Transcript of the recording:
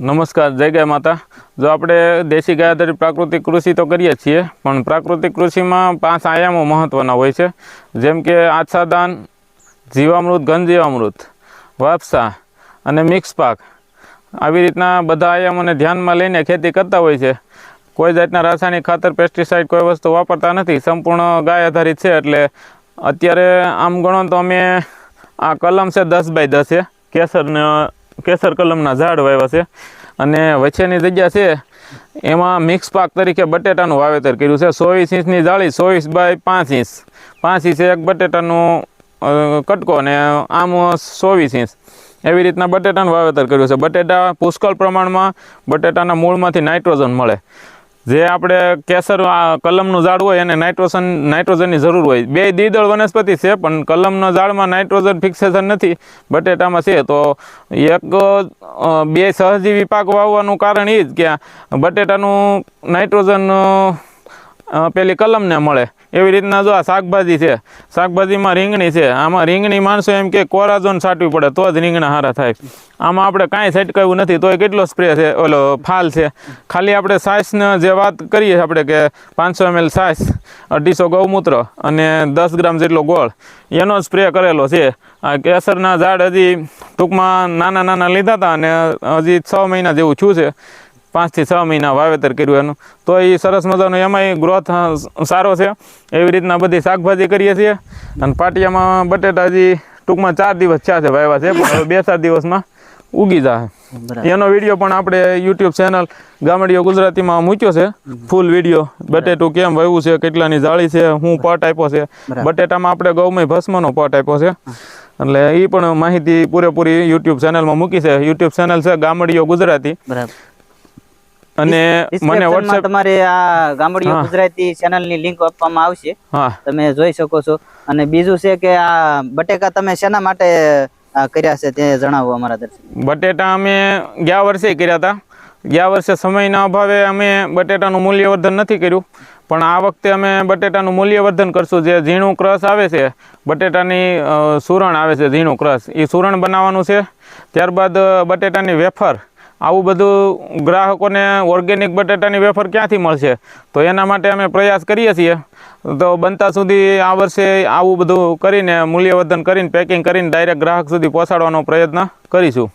નમસ્કાર, જય ગાય માતા. જો આપણે દેશી ગાય આધારિત પ્રાકૃતિક કૃષિ તો કરીએ છીએ, પણ પ્રાકૃતિક કૃષિમાં પાંચ આયામો મહત્ત્વના હોય છે. જેમ કે આછાદાન જીવામૃત ઘન જીવામૃત વાપસા અને મિક્સ પાક. આવી રીતના બધા આયામોને ધ્યાનમાં લઈને ખેતી કરતા હોય છે. કોઈ જાતના રાસાયણિક ખાતર પેસ્ટિસાઇડ કોઈ વસ્તુ વાપરતા નથી. સંપૂર્ણ ગાય આધારિત છે, એટલે અત્યારે આમ ગણો તો અમે આ કલમ છે દસ બાય દસ છે કેસરને કેસર કલમના ઝાડ વાવ્યા છે. અને વચ્ચેની જગ્યા છે, એમાં મિક્સ પાક તરીકે બટેટાનું વાવેતર કર્યું છે. ચોવીસ ઇંચની જાળી, ચોવીસ બાય પાંચ ઇંચ. પાંચ ઇંચ એક બટેટાનું કટકો અને આમ ચોવીસ ઇંચ. એવી રીતના બટેટાનું વાવેતર કર્યું છે. બટેટા પુષ્કળ પ્રમાણમાં બટેટાના મૂળમાંથી નાઇટ્રોજન મળે. જે આપણે કેસર કલમનું ઝાડ હોય એને નાઇટ્રોજન નાઇટ્રોજનની જરૂર હોય. બે દ્વિદળ વનસ્પતિ છે, પણ કલમના ઝાડમાં નાઇટ્રોજન ફિક્સેશન નથી, બટેટામાં છે. તો એક બે સહજીવી પાક વાવવાનું કારણ એ જ કે બટેટાનું નાઇટ્રોજન પેલી કલમને મળે. એવી રીતના જો આ શાકભાજી છે, શાકભાજીમાં રીંગણી છે, આમાં રીંગણી માણસો એમ કે કોરાઝોન છાંટવી પડે, તો જ રીંગણા સારા થાય. આમાં આપણે કાંઈ છટકાવ્યું નથી, તોય કેટલો સ્પ્રે છે, ઓલો ફાલ છે. ખાલી આપણે સાસને જે વાત કરીએ આપણે કે પાંચસો એમએલ સાસ, અઢીસો ગૌમૂત્ર અને દસ ગ્રામ જેટલો ગોળ, એનો સ્પ્રે કરેલો છે. આ કેસરના ઝાડ હજી ટૂંકમાં નાના નાના લીધા હતા અને હજી છ મહિના જેવું છું છે. પાંચથી છ મહિના વાવેતર કર્યું એનું. તો એ સરસ મજાનો એમાંય ગ્રોથ સારો છે. એવી રીતના બધી શાકભાજી કરીએ છીએ. અને પાટિયામાં બટેટાજી ટૂંકમાં ચાર દિવસ થયા છે વાવ્યા છે પણ બે ચાર દિવસમાં ઉગી જાય એનો વીડિયો પણ આપણે યુટ્યુબ ચેનલ ગામડીઓ ગુજરાતીમાં મૂક્યો છે. Full video. બટેટું કેમ વહેવું છે કેટલાની જાળી છે હું પટ આપ્યો છે. બટેટામાં આપણે ગૌમય ભસ્મનો પટ આપ્યો છે. એટલે એ પણ માહિતી પૂરેપૂરી યુટ્યુબ ચેનલમાં મૂકી છે. યુટ્યુબ ચેનલ છે ગામડીઓ ગુજરાતી. અને મને WhatsApp તમારે આ ગામડીઓ ગુજરાતી ચેનલની લિંક આપવામાં આવશે. તમે જોઈ શકો છો. અને બીજું છે કે આ બટેકા તમે શેના માટે કર્યા છે તે જણાવો અમારા દર્શક. બટેટા અમે ગયા વર્ષે કર્યા હતા. ગયા વર્ષે સમયના અભાવે અમે બટેટાનું મૂલ્યવર્ધન નથી કર્યું. પણ આ વખતે અમે બટેટાનું મૂલ્યવર્ધન કરશું. જે ઝીણું ક્રશ આવે છે બટેટાની સુરણ આવે છે ઝીણું ક્રશ એ સુરણ બનાવવાનું છે. ત્યારબાદ બટેટાની વેફર આવું બધું ગ્રાહકોને ઓર્ગેનિક બટેટાની વેફર ક્યાંથી મળશે? તો એના માટે અમે પ્રયાસ કરીએ છીએ. તો બનતા સુધી આ વર્ષે આવું બધું કરીને, મૂલ્યવર્ધન કરીને પેકિંગ કરીને ડાયરેક્ટ ગ્રાહક સુધી પહોંચાડવાનો પ્રયત્ન કરીશું.